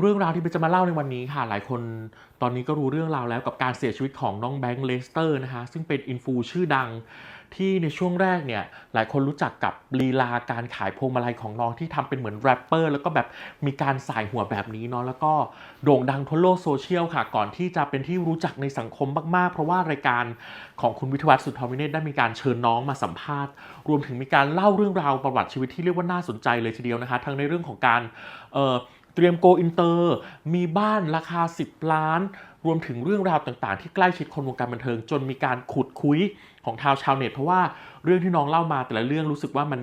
เรื่องราวที่เบนจะมาเล่าในวันนี้ค่ะ หลายคนตอนนี้ก็รู้เรื่องราวแล้วกับการเสียชีวิตของน้องแบงค์เลสเตอร์นะคะ ซึ่งเป็นอินฟูชื่อดังที่ในช่วงแรกเนี่ย หลายคนรู้จักกับลีลาการขายพวงมาลัยของน้องที่ทำเป็นเหมือนแรปเปอร์แล้วก็แบบมีการสายหัวแบบนี้เนาะแล้วก็โด่งดังทั่วโลกโซเชียลค่ะ ก่อนที่จะเป็นที่รู้จักในสังคมมากๆ เพราะว่ารายการของคุณวิทยวัฒน์สุทธวิเนศได้มีการเชิญน้องมาสัมภาษณ์ รวมถึงมีการเล่าเรื่องราวประวัติชีวิตที่เรียกว่าน่าสนใจเลยทีเดียวนะคะ ทั้งในเรื่องของการเอ่อ เตรียมโกอินเตอร์ มีบ้านราคา 10 ล้าน รวมถึงเรื่องราวต่างๆ ที่ใกล้ชิดคนวงการบันเทิงจนมีการขุดคุย ของทาวชาวเน็ต เพราะว่าเรื่องที่น้องเล่ามาแต่ละเรื่องรู้สึกว่ามัน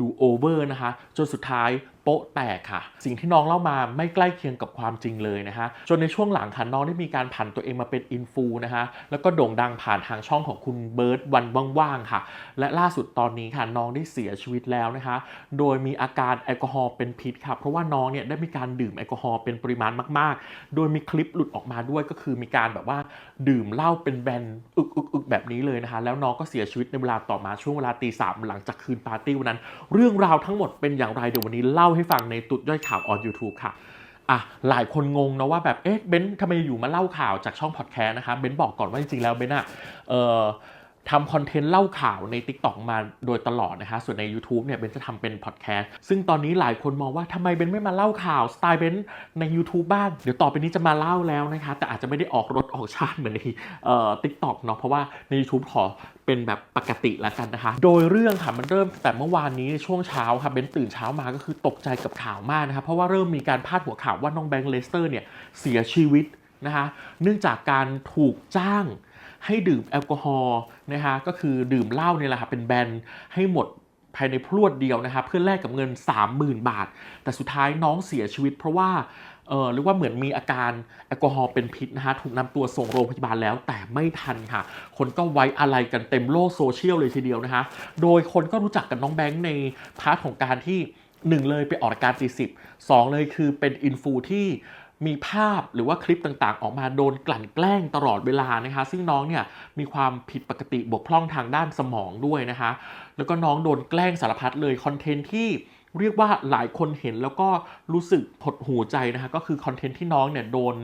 ดูโอเวอร์นะคะ จนสุดท้ายโป๊ะแตกค่ะ สิ่งที่น้องเล่ามาไม่ใกล้เคียงกับความจริงเลยนะคะจนในช่วงหลังค่ะน้องได้มีการผันตัวเองมาเป็นอินฟูนะคะแล้วก็โด่งดังผ่านทางช่องของคุณเบิร์ตวันว่างๆค่ะ และล่าสุดตอนนี้ค่ะน้องได้เสียชีวิตแล้วนะคะ โดยมีอาการแอลกอฮอล์เป็นพิษค่ะเพราะว่าน้องเนี่ยได้มีการดื่มแอลกอฮอล์เป็นปริมาณมาก ๆ โดยมีคลิปหลุดออกมาด้วยก็คือมีการแบบว่าดื่มเหล้าเป็นแบนอึกอึกอึกแบบนี้เลยนะคะ แล้วน้องก็เสียชีวิตในเวลาต่อมาช่วงเวลาตีสามหลังจากคืนปาร์ตี้วันนั้น เรื่องราวทั้งหมดเป็นอย่างไรเดี๋ยววันนี้เล่าให้ฟังในตุดย่อยข่าวออน YouTube ค่ะอะหลายคนงงนะว่าแบบเอ๊ะเบนทำไมอยู่มาเล่าข่าวจากช่องพอดแคสต์นะคะเบนบอกก่อนว่าจริงๆแล้วเบนอะเออ ทำคอนเทนต์เล่าข่าวใน Tik t o อกมาโดยตลอดนะคะส่วนใน YouTube เนี่ยเบนจะทำเป็นพอดแคสต์ ซึ่งตอนนี้หลายคนมองว่าทำไมเบนไม่มาเล่าข่าวสไตล์เบนใน YouTube บ้าง เดี๋ยวต่อไปนี้จะมาเล่าแล้วนะคะ แต่อาจจะไม่ได้ออกรถออกชาติเหมือนในเอ่อ Tik t o อกเนาะ เพราะว่าใน YouTube ขอเป็นแบบปกติแล้วกันนะคะ โดยเรื่องค่ะมันเริ่มแต่เมื่อวานนี้ช่วงเช้าค่ะเบนตื่นเช้ามาก็คือตกใจกับข่าวมากนะคะเพราะว่าเริ่มมีการพาดหัวข่าวว่าน้องแบงค์เลสเตอร์เนี่ยเสียชีวิตนะคะ เนื่องจากการถูกจ้าง ให้ดื่มแอลกอฮอล์นะคะก็คือดื่มเหล้าเนี่ยแหละค่ะเป็นแบนให้หมดภายในพรวดเดียวนะคะเพื่อแลกกับเงิน 30,000 บาท แต่สุดท้ายน้องเสียชีวิตเพราะว่าเออเรียกว่าเหมือนมีอาการแอลกอฮอล์เป็นพิษนะฮะถูกนำตัวส่งโรงพยาบาลแล้วแต่ไม่ทันค่ะ คนก็ไว้อะไรกันเต็มโลกโซเชียลเลยทีเดียวนะคะโดยคนก็รู้จักกับน้องแบงค์ในพาร์ทของการที่1เลยไปออกรายการตีสิบสองเลยคือเป็นอินฟูที่ มีภาพหรือว่าคลิปต่างๆ ออกมาโดนกลั่นแกล้งตลอดเวลานะคะ ซึ่งน้องเนี่ยมีความผิดปกติบกพร่องทางด้านสมองด้วยนะคะ แล้วก็น้องโดนแกล้งสารพัดเลยคอนเทนต์ที่เรียกว่าหลายคนเห็นแล้วก็รู้สึกหดหูใจนะคะก็คือคอนเทนต์ที่น้องเนี่ยโดน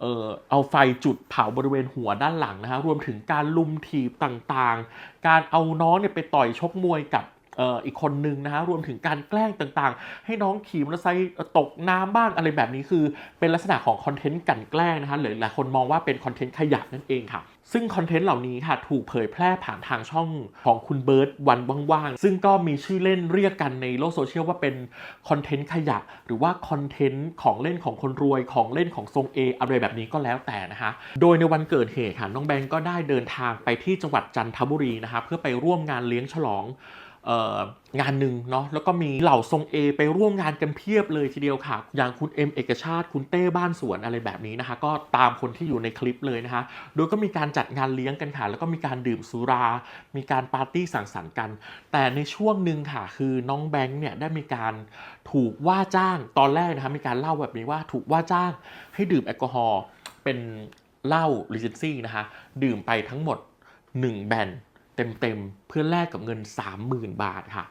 เออเอาไฟจุดเผาบริเวณหัวด้านหลังนะคะรวมถึงการลุมถีบต่างๆ การเอาน้องเนี่ยไปต่อยชกมวยกับ อ่ออีกคนนึงนะคะรวมถึงการแกล้งต่างๆ ให้น้องขี่มอเตอร์ไซค์ตกน้ำบ้างอะไรแบบนี้คือ เป็นลักษณะของคอนเทนต์กลันแกล้งนะคะหรือหลายคนมองว่าเป็นคอนเทนต์ขยะนั่นเองค่ะซึ่งคอนเทนต์เหล่านี้ค่ะถูกเผยแพร่ผ่านทางช่องของคุณเบิร์ตวันว่างๆ ซึ่งก็มีชื่อเล่นเรียกกันในโลกโซเชียลว่าเป็นคอนเทนต์ขยะ หรือว่าคอนเทนต์ของเล่นของคนรวยของเล่นของทรงเออะไรแบบนี้ก็แล้วแต่นะคะโดยในวันเกิดเหตุค่ะน้องแบงก์ก็ได้เดินทางไปที่จังหวัดจันทบุรีนะคะเพื่อไปร่วมงานเลี้ยงฉลอง งานหนึ่งเนาะแล้วก็มีเหล่าทรงเอไปร่วมงานกันเพียบเลยทีเดียวค่ะ อย่างคุณเอ็มเอกชาติ คุณเต้บ้านสวนอะไรแบบนี้นะคะ ก็ตามคนที่อยู่ในคลิปเลยนะคะ โดยก็มีการจัดงานเลี้ยงกันค่ะ แล้วก็มีการดื่มสุรา มีการปาร์ตี้สังสรรค์กัน แต่ในช่วงหนึ่งค่ะ คือน้องแบงค์เนี่ยได้มีการถูกว่าจ้างตอนแรกนะคะมีการเล่าแบบนี้ว่าถูกว่าจ้างให้ดื่มแอลกอฮอล์เป็นเหล้าลิเจนซี่นะคะดื่มไปทั้งหมด 1 แบน เต็มๆ เพื่อแลกกับเงิน 30,000 บาทค่ะ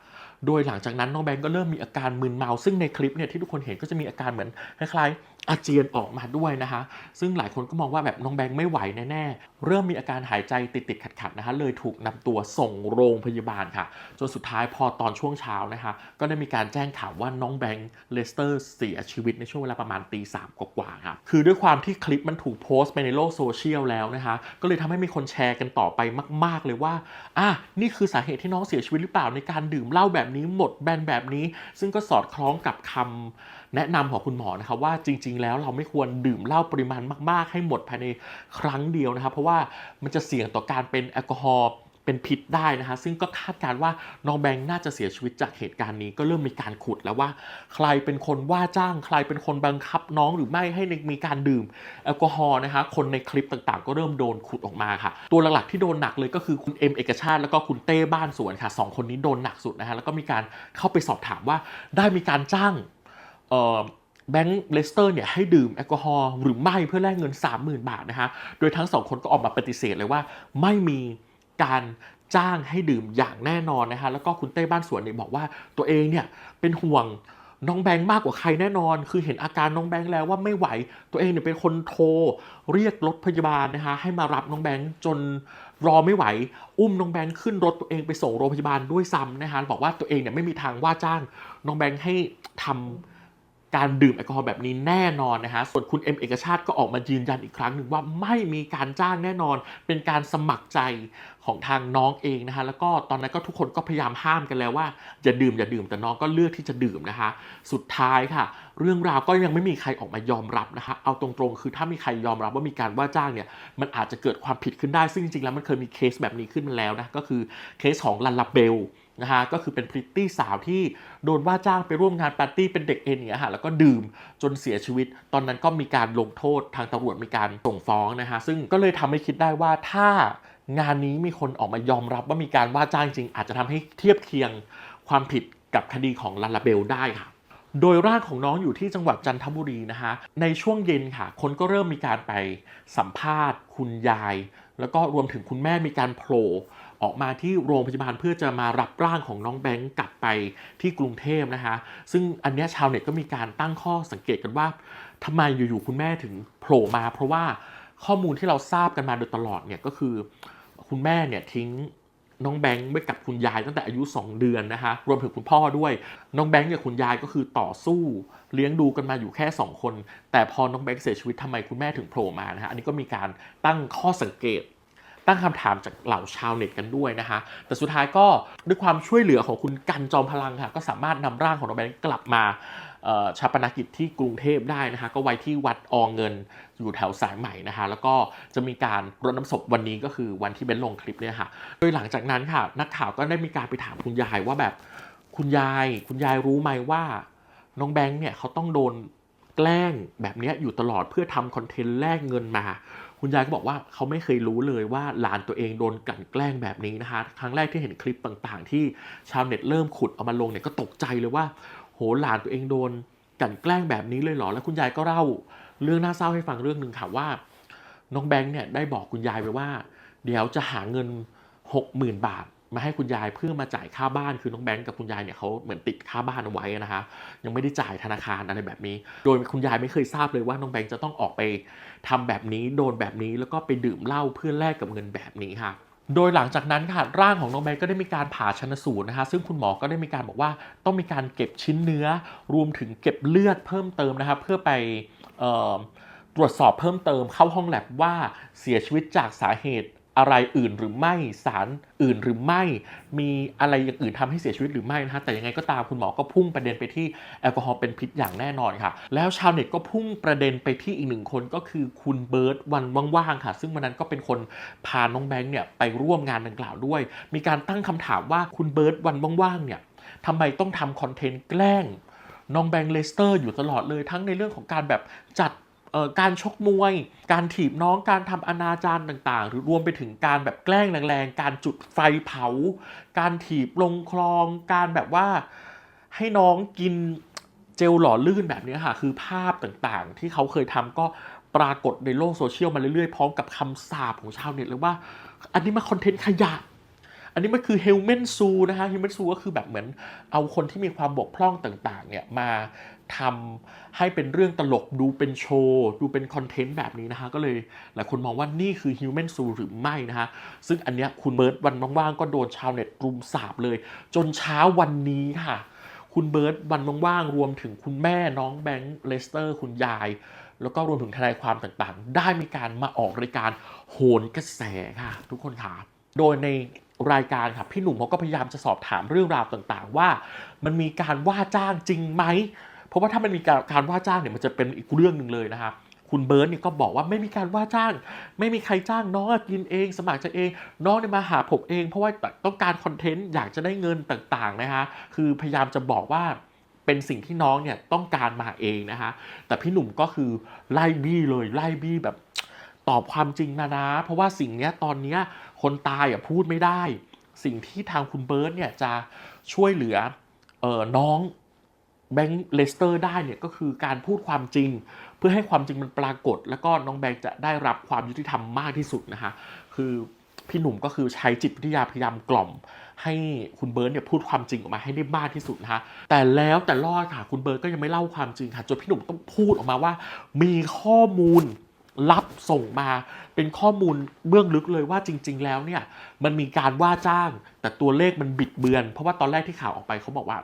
โดยหลังจากนั้นน้องแบงก์ก็เริ่มมีอาการมึนเมา ซึ่งในคลิปเนี่ยที่ทุกคนเห็นก็จะมีอาการเหมือนคล้ายๆอาเจียนออกมาด้วยนะคะ ซึ่งหลายคนก็มองว่าแบบน้องแบงก์ไม่ไหวแน่ๆ เริ่มมีอาการหายใจติดๆขัดๆนะคะ เลยถูกนำตัวส่งโรงพยาบาลค่ะ จนสุดท้ายพอตอนช่วงเช้านะคะ ก็ได้มีการแจ้งข่าวว่าน้องแบงก์เลสเตอร์เสียชีวิตในช่วงเวลาประมาณตีสามกว่าๆค่ะ คือด้วยความที่คลิปมันถูกโพสต์ไปในโลกโซเชียลแล้วนะคะ ก็เลยทำให้มีคนแชร์กันต่อไปมาก ๆ เลยว่า อะ นี่คือสาเหตุที่น้องเสียชีวิตหรือเปล่าในการดื่มเหล้าแบบนี้หมดแบนแบบนี้ ซึ่งก็สอดคล้องกับคำแนะนำของคุณหมอนะคะว่าจริงๆ แล้วเราไม่ควรดื่มเหล้าปริมาณมาก ๆ ให้หมดภายในครั้งเดียวนะคะเพราะว่ามันจะเสี่ยงต่อการเป็นแอลกอฮอล์เป็นพิษได้นะคะซึ่งก็คาดการณ์ว่าน้องแบงค์น่าจะเสียชีวิตจากเหตุการณ์นี้ก็เริ่มมีการขุดแล้วว่า ใครเป็นคนว่าจ้าง ใครเป็นคนบังคับน้องหรือไม่ให้มีการดื่มแอลกอฮอล์นะคะคนในคลิปต่างๆ ก็เริ่มโดนขุดออกมาค่ะ ตัวหลักๆที่โดนหนักเลยก็คือคุณเอ็มเอกชาติแล้วก็คุณเต้บ้านสวนค่ะสองคนนี้โดนหนักสุดนะคะแล้วก็มีการเข้าไปสอบถามว่าได้มีการจ้างเอ่อ แบงค์เลสเตอร์เนี่ยให้ดื่มแอลกอฮอล์หรือไม่เพื่อแลกเงิน 30,000 บาทนะคะโดยทั้งสองคนก็ออกมาปฏิเสธเลยว่าไม่มีการจ้างให้ดื่มอย่างแน่นอนนะคะแล้วก็คุณเต้บ้านสวนเนี่ยบอกว่าตัวเองเนี่ยเป็นห่วงน้องแบงค์มากกว่าใครแน่นอน คือเห็นอาการน้องแบงค์แล้วว่าไม่ไหว ตัวเองเนี่ยเป็นคนโทร เรียกรถพยาบาลนะคะให้มารับน้องแบงค์จนรอไม่ไหว อุ้มน้องแบงค์ขึ้นรถตัวเองไปส่งโรงพยาบาลด้วยซ้ำนะคะบอกว่าตัวเองเนี่ยไม่มีทางว่าจ้างน้องแบงค์ให้ทำ การดื่มแอลกอฮอล์แบบนี้แน่นอนนะฮะ ส่วนคุณเอ็มเอกชาติก็ออกมายืนยันอีกครั้งหนึ่งว่าไม่มีการจ้างแน่นอน เป็นการสมัครใจของทางน้องเองนะฮะ แล้วก็ตอนนั้นก็ทุกคนก็พยายามห้ามกันแล้วว่าอย่าดื่มอย่าดื่มแต่น้องก็เลือกที่จะดื่มนะคะ สุดท้ายค่ะ เรื่องราวก็ยังไม่มีใครออกมายอมรับนะคะ เอาตรงๆ คือถ้ามีใครยอมรับว่ามีการว่าจ้างเนี่ย มันอาจจะเกิดความผิดขึ้นได้ ซึ่งจริงๆแล้วมันเคยมีเคสแบบนี้ขึ้นมาแล้วนะ ก็คือเคสของลันลาเบล นะฮะก็คือเป็นพริตตี้สาวที่โดนว่าจ้างไปร่วมงานปาร์ตี้เป็นเด็กเอ็นเงี้ยฮะแล้วก็ดื่มจนเสียชีวิต ตอนนั้นก็มีการลงโทษทางตำรวจมีการส่งฟ้องนะฮะซึ่งก็เลยทำให้คิดได้ว่าถ้างานนี้มีคนออกมายอมรับว่ามีการว่าจ้างจริง อาจจะทำให้เทียบเคียงความผิดกับคดีของลันลาเบลได้ค่ะโดยร่างของน้องอยู่ที่จังหวัดจันทบุรีนะคะ ในช่วงเย็นค่ะ คนก็เริ่มมีการไปสัมภาษณ์ คุณยาย แล้วก็รวมถึงคุณแม่มีการโผล่ ออกมาที่โรงพยาบาลเพื่อจะมารับร่างของน้องแบงค์กลับไปที่กรุงเทพนะคะ ซึ่งอันนี้ชาวเน็ตก็มีการตั้งข้อสังเกตกันว่าทำไมอยู่ๆคุณแม่ถึงโผล่มา เพราะว่าข้อมูลที่เราทราบกันมาโดยตลอดเนี่ยก็คือ คุณแม่เนี่ยทิ้งน้องแบงค์ไว้กับคุณยายตั้งแต่อายุ 2 เดือนนะคะรวมถึงคุณพ่อด้วย น้องแบงค์กับคุณยายก็คือต่อสู้ เลี้ยงดูกันมาอยู่แค่ 2 คน แต่พอน้องแบงค์เสียชีวิตทำไมคุณแม่ถึงโผล่มานะฮะอันนี้ก็มีการตั้งข้อสังเกต ตั้งคำถามจากเหล่าชาวเน็ตกันด้วยนะคะ แต่สุดท้ายก็ด้วยความช่วยเหลือของคุณกันจอมพลังค่ะก็สามารถนำร่างของน้องแบงค์กลับมาชาปนกิจที่กรุงเทพได้นะคะ ก็ไว้ที่วัดอเงินอยู่แถวสายใหม่นะคะ แล้วก็จะมีการรดน้ำศพวันนี้ก็คือวันที่เบนลงคลิปเนี่ยค่ะ โดยหลังจากนั้นค่ะ นักข่าวก็ได้มีการไปถามคุณยายว่าแบบคุณยาย คุณยายรู้ไหมว่า น้องแบงค์เนี่ยเขาต้องโดนแกล้งแบบนี้อยู่ตลอดเพื่อทำคอนเทนต์แลกเงินมา คุณยายก็บอกว่าเขาไม่เคยรู้เลยว่าหลานตัวเองโดนกลั่นแกล้งแบบนี้นะคะ ครั้งแรกที่เห็นคลิปต่างๆ ที่ชาวเน็ตเริ่มขุดเอามาลงเนี่ยก็ตกใจเลยว่า โหหลานตัวเองโดนกลั่นแกล้งแบบนี้เลยเหรอ แล้วคุณยายก็เล่าเรื่องน่าเศร้าให้ฟังเรื่องหนึ่งค่ะว่า น้องแบงค์เนี่ยได้บอกคุณยายไปว่า เดี๋ยวจะหาเงิน 60,000 บาท มาให้คุณยายเพื่อมาจ่ายค่าบ้านคือน้องแบงค์กับคุณยายเนี่ยเขาเหมือนติดค่าบ้านเอาไว้นะคะยังไม่ได้จ่ายธนาคารอะไรแบบนี้ โดยคุณยายไม่เคยทราบเลยว่าน้องแบงค์จะต้องออกไปทำแบบนี้โดนแบบนี้แล้วก็ไปดื่มเหล้าเพื่อแลกกับเงินแบบนี้ค่ะโดยหลังจากนั้นค่ะร่างของน้องแบงค์ก็ได้มีการผ่าชนสูตรนะคะ ซึ่งคุณหมอก็ได้มีการบอกว่าต้องมีการเก็บชิ้นเนื้อ รวมถึงเก็บเลือดเพิ่มเติมนะคะเพื่อไปออตรวจสอบเพิ่มเติมเข้าห้องแลบว่าเสียชีวิตจากสาเหตุ อะไรอื่นหรือไม่สารอื่นหรือไม่ มีอะไรอย่างอื่นทำให้เสียชีวิตหรือไม่นะคะแต่ยังไงก็ตามคุณหมอก็พุ่งประเด็นไปที่แอลกอฮอล์เป็นพิษอย่างแน่นอนค่ะ แล้วชาวเน็ตก็พุ่งประเด็นไปที่อีกหนึ่งคนก็คือคุณเบิร์ตวันว่างๆค่ะ ซึ่งวันนั้นก็เป็นคนพาน้องแบงค์เนี่ยไปร่วมงานดังกล่าวด้วย มีการตั้งคำถามว่าคุณเบิร์ตวันว่างๆเนี่ยทำไมต้องทำคอนเทนต์แกล้งน้องแบงค์เลสเตอร์อยู่ตลอดเลยทั้งในเรื่องของการแบบจัด การชกมวย การถีบน้องการทำอนาจารต่างๆ หรือรวมไปถึงการแบบแกล้งแรงๆ การจุดไฟเผา การถีบลงคลอง การแบบว่าให้น้องกินเจลหล่อลื่นแบบนี้ค่ะ คือภาพต่างๆ ที่เขาเคยทำก็ปรากฏในโลกโซเชียลมาเรื่อยๆ พร้อมกับคำสาปของชาวเน็ตเลยว่า อันนี้มาคอนเทนต์ขยะ อันนี้มันคือเฮลเมนซูนะคะเฮลเมนซูก็คือแบบเหมือนเอาคนที่มีความบกพร่องต่างๆเนี่ยมา ทำให้เป็นเรื่องตลกดูเป็นโชว์ ดูเป็นคอนเทนต์แบบนี้นะคะก็เลยหลายคนมองว่านี่คือฮิวแมนซูหรือไม่นะคะซึ่งอันเนี้ยคุณเบิร์ตวันว่างๆก็โดนชาวเน็ตรุมสาบเลย จนเช้าวันนี้ค่ะ คุณเบิร์ตวันว่างๆรวมถึงคุณแม่น้องแบงค์เลสเตอร์ คุณยาย แล้วก็รวมถึงทนายความต่างๆ ได้มีการมาออกรายการโหนกระแสค่ะ ทุกคนค่ะ โดยในรายการครับพี่หนุ่มเขาก็พยายามจะสอบถามเรื่องราวต่างๆ ว่า มันมีการว่าจ้างจริงไหม เพราะว่าถ้ามันมีการการว่าจ้างเนี่ยมันจะเป็นอีกเรื่องหนึ่งเลยนะครับคุณเบิร์ตเนี่ยก็บอกว่าไม่มีการว่าจ้าง ไม่มีใครจ้างน้องกินเอง สมัครใจเอง น้องเนี่ยมาหาผมเอง เพราะว่าต้องการคอนเทนต์อยากจะได้เงินต่างๆนะฮะคือพยายามจะบอกว่าเป็นสิ่งที่น้องเนี่ยต้องการมาเองนะฮะแต่พี่หนุ่มก็คือไล่บี้เลยไล่บี้แบบตอบความจริงมานะ เพราะว่าสิ่งเนี้ยตอนเนี้ยคนตายอะพูดไม่ได้ สิ่งที่ทางคุณเบิร์ตเนี่ยจะช่วยเหลือออน้อง แบงค์เลสเตอร์ได้เนี่ยก็คือการพูดความจริง เพื่อให้ความจริงมันปรากฏ แล้วก็น้องแบงค์จะได้รับความยุติธรรมมากที่สุดนะฮะคือพี่หนุ่มก็คือใช้จิตวิทยาพยายามกล่อม ให้คุณเบิร์ตเนี่ยพูดความจริงออกมาให้ได้มากที่สุดนะคะแต่แล้วแต่รอดค่ะคุณเบิร์ตก็ยังไม่เล่าความจริงค่ะจนพี่หนุ่มต้องพูดออกมาว่า มีข้อมูลลับส่งมาเป็นข้อมูลเบื้องลึกเลยว่าจริง ๆ แล้วเนี่ยมันมีการว่าจ้าง แต่ตัวเลขมันบิดเบือน เพราะว่าตอนแรกที่ข่าวออกไปเขาบอกว่า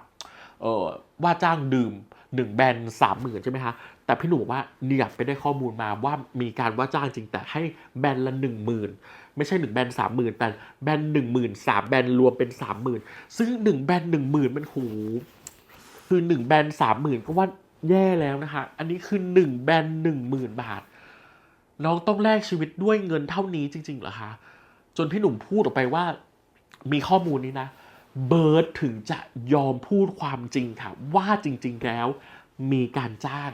ว่าจ้างดื่มหนึ่งแบรนด์สามหมื่นใช่ไหมคะแต่พี่หนุ่มบอกว่าเนี่ยไปได้ข้อมูลมาว่ามีการว่าจ้างจริงแต่ให้แบรนด์ละหนึ่งหมื่นไม่ใช่หนึ่งแบรนด์สามหมื่นแต่แบรนด์หนึ่งหมื่นสามแบรนด์รวมเป็นสามหมื่นซึ่งหนึ่งแบรนด์หนึ่งหมื่นมันโหคือหนึ่งแบรนด์สามหมื่นก็ว่าแย่แล้วนะคะ อันนี้คือหนึ่งแบรนด์หนึ่งหมื่นบาท น้องต้องแลกชีวิตด้วยเงินเท่านี้จริงๆเหรอคะ จนพี่หนุ่มพูดออกไปว่า มีข้อมูลนี้นะ เบิร์ดถึงจะยอมพูดความจริงค่ะ ว่าจริง ๆ แล้วมีการจ้าง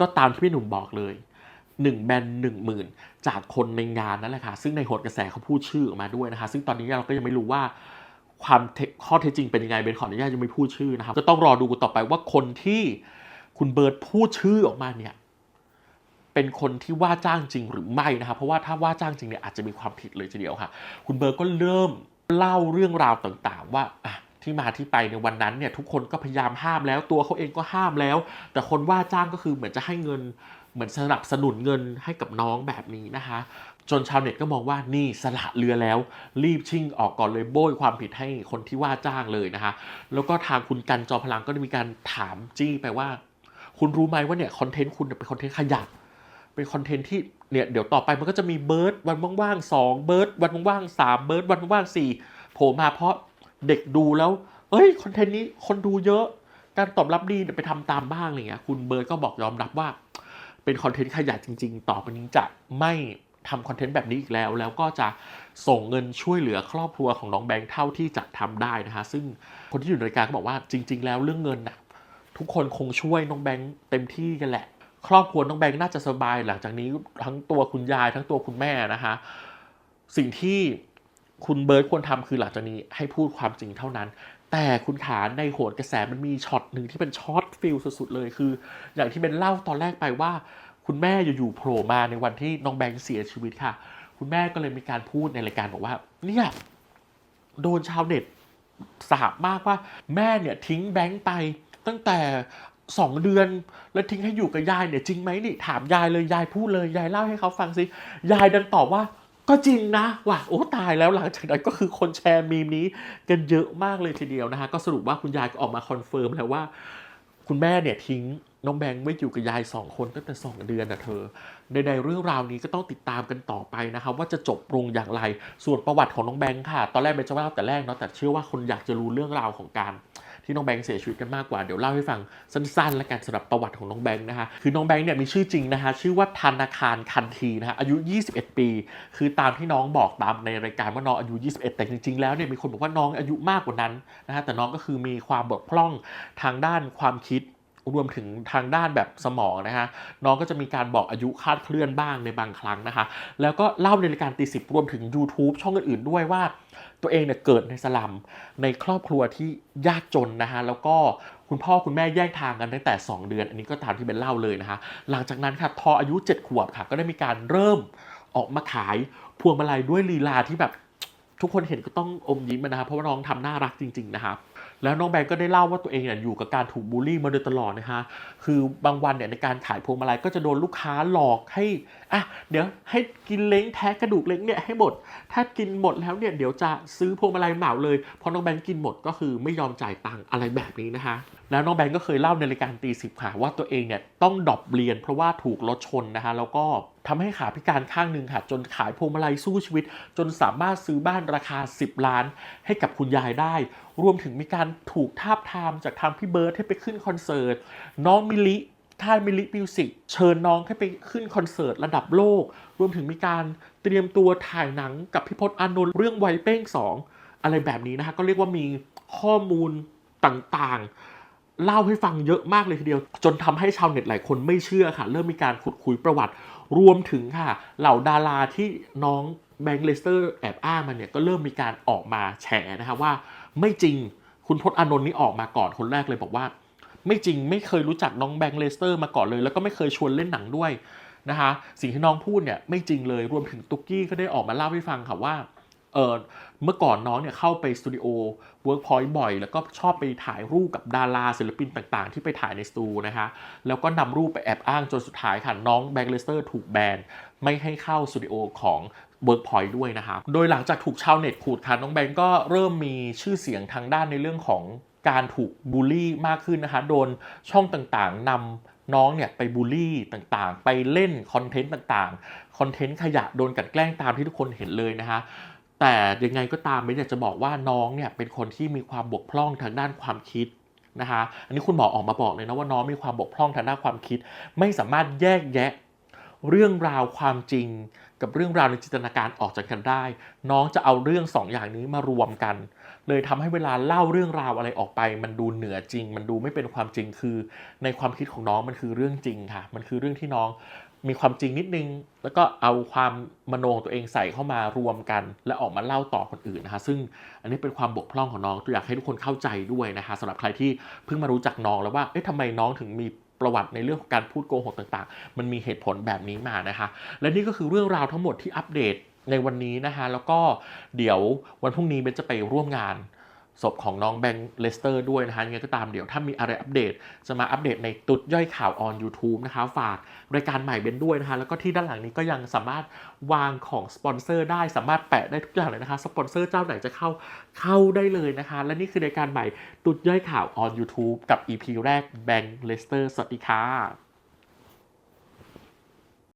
ก็ตามที่พี่หนุ่มบอกเลยหนึ่งแบนหนึ่งหมื่นจากคนในงานนั่นแหละค่ะ ซึ่งในหดกระแสเขาพูดชื่อออกมาด้วยนะคะ ซึ่งตอนนี้เราก็ยังไม่รู้ว่าความเท็จข้อเท็จจริงเป็นยังไงเบนขออนุญาตยังไม่พูดชื่อนะครับ ก็ต้องรอดูต่อไปว่าคนที่คุณเบิร์ดพูดชื่อออกมาเนี่ย เป็นคนที่ว่าจ้างจริงหรือไม่นะครับ เพราะว่าถ้าว่าจ้างจริงเนี่ยอาจจะมีความผิดเลยทีเดียวค่ะ คุณเบิร์ดก็เริ่ม เล่าเรื่องราวต่างๆ ว่าที่มาที่ไปในวันนั้นเนี่ยทุกคนก็พยายามห้ามแล้วตัวเขาเองก็ห้ามแล้ว แต่คนว่าจ้างก็คือเหมือนจะให้เงิน เหมือนสนับสนุนเงินให้กับน้องแบบนี้นะคะจนชาวเน็ตก็มองว่านี่สละเรือแล้ว รีบชิ่งออกก่อนเลยโบยความผิดให้คนที่ว่าจ้างเลยนะคะแล้วก็ทางคุณกันจอมพลังก็ได้มีการถามจี้ไปว่า คุณรู้ไหมว่าเนี่ยคอนเทนต์คุณเป็นคอนเทนต์ขยะเป็นคอนเทนต์ที่ เนี่ยเดี๋ยวต่อไปมันก็จะมีเบิร์ดวันว่างๆสองเบิร์ดวันว่างๆสามเบิร์ดวันว่างๆสี่โผล่มาเพราะเด็กดูแล้ว เอ้ยคอนเทนต์นี้คนดูเยอะการตอบรับดีไปทำตามบ้างอะไรเงี้ยคุณเบิร์ดก็บอกยอมรับว่า เป็นคอนเทนต์ขยะจริง ๆ ต่อไปนี้จะไม่ทำคอนเทนต์แบบนี้อีกแล้ว แล้วก็จะส่งเงินช่วยเหลือครอบครัวของน้องแบงค์เท่าที่จะทำได้นะคะซึ่งคนที่อยู่ในรายการก็บอกว่าจริง ๆ แล้วเรื่องเงินน่ะทุกคนคงช่วยน้องแบงค์เต็มที่กันแหละ ครอบครัวน้องแบงค์น่าจะสบายหลังจากนี้ทั้งตัวคุณยายทั้งตัวคุณแม่นะคะสิ่งที่คุณเบิร์ดควรทำคือหลังจากนี้ให้พูดความจริงเท่านั้น แต่คุณขาในโหนกระแสมันมีช็อตหนึ่งที่เป็นช็อตฟิลสุดๆเลยคือ อย่างที่เป็นเล่าตอนแรกไปว่า คุณแม่อยู่ๆโผล่มาในวันที่น้องแบงค์เสียชีวิตค่ะ คุณแม่ก็เลยมีการพูดในรายการบอกว่า เนี่ยโดนชาวเน็ตสาบมากว่าแม่เนี่ยทิ้งแบงค์ไปตั้งแต่ สองเดือนแล้วทิ้งให้อยู่กับยายเนี่ยจริงไหมนี่ถามยายเลยยายพูดเลยยายเล่าให้เขาฟังสิยายดันตอบว่าก็จริงนะว่ะโอ้ตายแล้วหลังจากนั้นก็คือคนแชร์มีมนี้กันเยอะมากเลยทีเดียวนะคะก็สรุปว่าคุณยายก็ออกมาคอนเฟิร์มแล้วว่า คุณแม่เนี่ยทิ้งน้องแบงค์ไว้อยู่กับยายสองคนตั้งแต่สองเดือนนะเธอในในเรื่องราวนี้ก็ต้องติดตามกันต่อไปนะครับว่าจะจบลงอย่างไร ส่วนประวัติของน้องแบงค์ค่ะ ตอนแรกเป็นจะเล่าแต่แรกเนาะแต่เชื่อว่าคนอยากจะรู้เรื่องราวของการ ที่น้องแบงค์เสียชีวิตกันมากกว่าเดี๋ยวเล่าให้ฟังสั้นๆ และกันสำหรับประวัติของน้องแบงค์นะคะคือน้องแบงค์เนี่ยมีชื่อจริงนะคะชื่อว่าธนาคารคันทีนะคะอายุ 21 ปี คือตามที่น้องบอกตามในรายการว่าน้องอายุ 21 แต่จริงๆแล้วเนี่ยมีคนบอกว่าน้องอายุมากกว่านั้นนะฮะแต่น้องก็คือมีความบกพร่องทางด้านความคิด รวมถึงทางด้านแบบสมองนะฮะน้องก็จะมีการบอกอายุคาดเคลื่อนบ้างในบางครั้งนะคะ แล้วก็เล่าในรายการตีสิบรวมถึง YouTube ช่องอื่นๆด้วยว่า ตัวเองเนี่ยเกิดในสลัมในครอบครัวที่ยากจนนะฮะแล้วก็คุณพ่อคุณแม่แยกทางกันตั้งแต่ 2 เดือน อันนี้ก็ตามที่เป็นเล่าเลยนะฮะหลังจากนั้นค่ะพออายุ 7 ขวบค่ะ ก็ได้มีการเริ่มออกมาขายพวงมาลัยด้วยลีลาที่แบบทุกคนเห็นก็ต้องอมยิ้มนะครับเพราะว่าน้องทำน่ารักจริง ๆ นะครับ แล้วน้องแบงก์ก็ได้เล่าว่าตัวเองเนี่ยอยู่กับการถูกบูลลี่มาโดยตลอดนะฮะคือบางวันเนี่ยในการขายพวงมาลัยก็จะโดนลูกค้าหลอกให้ อะเดี๋ยวให้กินเล้งแท้กระดูกเล้งเนี่ยให้หมด ถ้ากินหมดแล้วเนี่ยเดี๋ยวจะซื้อพวงมาลัยเหมาเลยพอน้องแบงก์กินหมดก็คือไม่ยอมจ่ายตังค์อะไรแบบนี้นะคะแล้วน้องแบงก์ก็เคยเล่าในรายการตีสิบค่ะว่าตัวเองเนี่ยต้องดรอปเรียนเพราะว่าถูกรถชนนะคะแล้วก็ทำให้ขาพิการข้างหนึ่งค่ะจนขายพวงมาลัยสู้ชีวิต จนสามารถซื้อบ้านราคา 10 ล้าน ให้กับคุณยายได้ รวมถึงมีการถูกทาบทามจากทางพี่เบิร์ดให้ไปขึ้นคอนเสิร์ตน้องมิลิ ค่ายมิลิมิวสิกเชิญน้องให้ไปขึ้นคอนเสิร์ตระดับโลก รวมถึงมีการเตรียมตัวถ่ายหนังกับพี่พจน์อานนท์เรื่องไวเป้งสองอะไรแบบนี้นะคะก็เรียกว่ามีข้อมูลต่างๆ เล่าให้ฟังเยอะมากเลยทีเดียว จนทำให้ชาวเน็ตหลายคนไม่เชื่อค่ะ เริ่มมีการขุดคุยประวัติ รวมถึงค่ะ เหล่าดาราที่น้องแบงค์เลสเตอร์แอบอ้างมาเนี่ยก็เริ่มมีการออกมาแฉนะคะว่าไม่จริงคุณพจน์อานนท์นี่ออกมาก่อนคนแรกเลยบอกว่า ไม่จริงไม่เคยรู้จักน้องแบงค์เลสเตอร์มาก่อนเลย แล้วก็ไม่เคยชวนเล่นหนังด้วยนะคะสิ่งที่น้องพูดเนี่ยไม่จริงเลยรวมถึงตุ๊กกี้ก็ได้ออกมาเล่าให้ฟังค่ะว่าเออเมื่อก่อนน้องเนี่ยเข้าไปสตูดิโอเวิร์กพอยต์บ่อย แล้วก็ชอบไปถ่ายรูปกับดาราศิลปินต่างๆ ที่ไปถ่ายในสตูนะคะแล้วก็นำรูปไปแอบอ้างจนสุดท้ายค่ะ น้องแบงค์เลสเตอร์ถูกแบนไม่ให้เข้าสตูดิโอของ Workpoint ด้วยนะครับ โดยหลังจากถูกชาวเน็ตขูดค่ะน้องแบงก์ก็เริ่มมีชื่อเสียงทางด้านในเรื่องของ การถูกบูลลี่มากขึ้นนะคะโดนช่องต่างๆนำน้องเนี่ยไปบูลลี่ต่างๆ ไปเล่นคอนเทนต์ต่างๆคอนเทนต์ขยะโดนกัดแกล้งตามที่ทุกคนเห็นเลยนะคะแต่ยังไงก็ตามไม่อยากจะบอกว่าน้องเนี่ยเป็นคนที่มีความบกพร่องทางด้านความคิดนะคะอันนี้คุณหมอออกมาบอกเลยนะว่าน้องมีความบกพร่องทางด้านความคิด ไม่สามารถแยกแยะเรื่องราวความจริง กับเรื่องราวในจินตนาการออกจากกันได้ น้องจะเอาเรื่องสองอย่างนี้มารวมกัน เลยทำให้เวลาเล่าเรื่องราวอะไรออกไป มันดูเหนือจริง มันดูไม่เป็นความจริงคือ ในความคิดของน้องมันคือเรื่องจริงค่ะ มันคือเรื่องที่น้องมีความจริงนิดนึง แล้วก็เอาความมโนของตัวเองใส่เข้ามารวมกัน และออกมาเล่าต่อคนอื่นนะคะ ซึ่งอันนี้เป็นความบกพร่องของน้องอยากให้ทุกคนเข้าใจด้วยนะคะสำหรับใครที่เพิ่งมารู้จักน้องแล้วว่าเอ๊ะทำไมน้องถึงมีประวัติในเรื่องของการพูดโกหกต่างๆ มันมีเหตุผลแบบนี้มานะคะ และนี่ก็คือเรื่องราวทั้งหมดที่อัปเดต ในวันนี้นะคะแล้วก็เดี๋ยววันพรุ่งนี้เบนจะไปร่วมงานศพของน้องแบงค์เลสเตอร์ด้วยนะคะยังไงก็ตามเดี๋ยวถ้ามีอะไรอัปเดต จะมาอัปเดตในตุดย่อยข่าวออน YouTube นะคะ ฝากรายการใหม่เบนด้วยนะคะ แล้วก็ที่ด้านหลังนี้ก็ยังสามารถวางของสปอนเซอร์ได้สามารถแปะได้ทุกอย่างเลยนะคะ สปอนเซอร์เจ้าไหนจะเข้าเข้าได้เลยนะคะ และนี่คือรายการใหม่ตุดย่อยข่าวออน YouTube กับ EP แรกแบงค์เลสเตอร์สวัสดีค่ะ